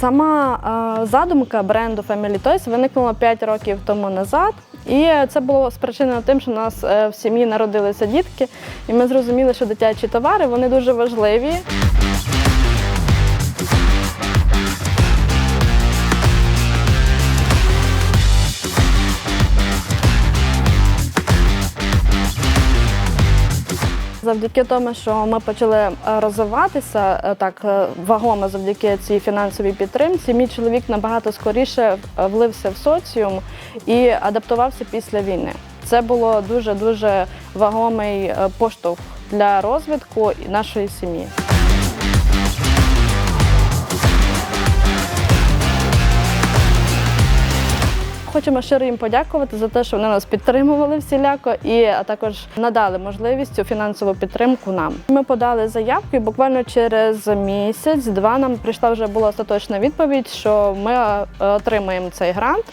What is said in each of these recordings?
Сама е, задумка бренду Family Toys виникнула 5 років тому назад. І це було спричинено тим, що у нас е, в сім'ї народилися дітки, і ми зрозуміли, що дитячі товари вони дуже важливі. Завдяки тому, що ми почали е, розвиватися е, так е, вагомо завдяки цій фінансовій підтримці, мій чоловік набагато скоріше влився в соціум і адаптувався після війни. Це було дуже дуже вагомий поштовх для розвитку нашої сім'ї. Хочемо щиро їм подякувати за те, що вони нас підтримували всіляко, і також надали можливість цю фінансову підтримку нам. Ми подали заявку, і буквально через місяць-два нам прийшла вже була остаточна відповідь, що ми е, отримаємо цей грант.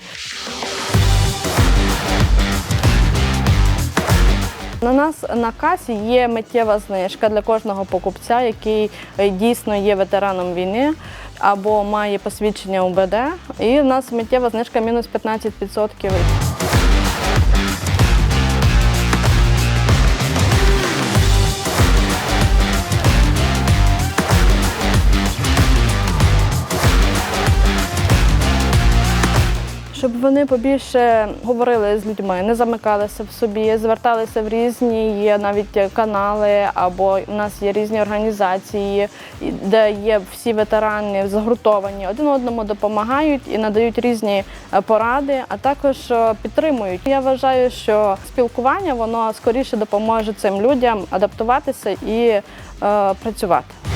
На нас на касі є миттєва знижка для кожного покупця, який е, дійсно є ветераном війни або має посвідчення УБД. І в нас миттєва знижка мінус 15%. Щоб вони побільше говорили з людьми, не замикалися в собі, зверталися в різні є навіть канали, або у нас є різні організації, де є всі ветерани загуртовані, один одному допомагають і надають різні е, поради, а також е, підтримують. Я вважаю, що спілкування воно скоріше допоможе цим людям адаптуватися і е, працювати.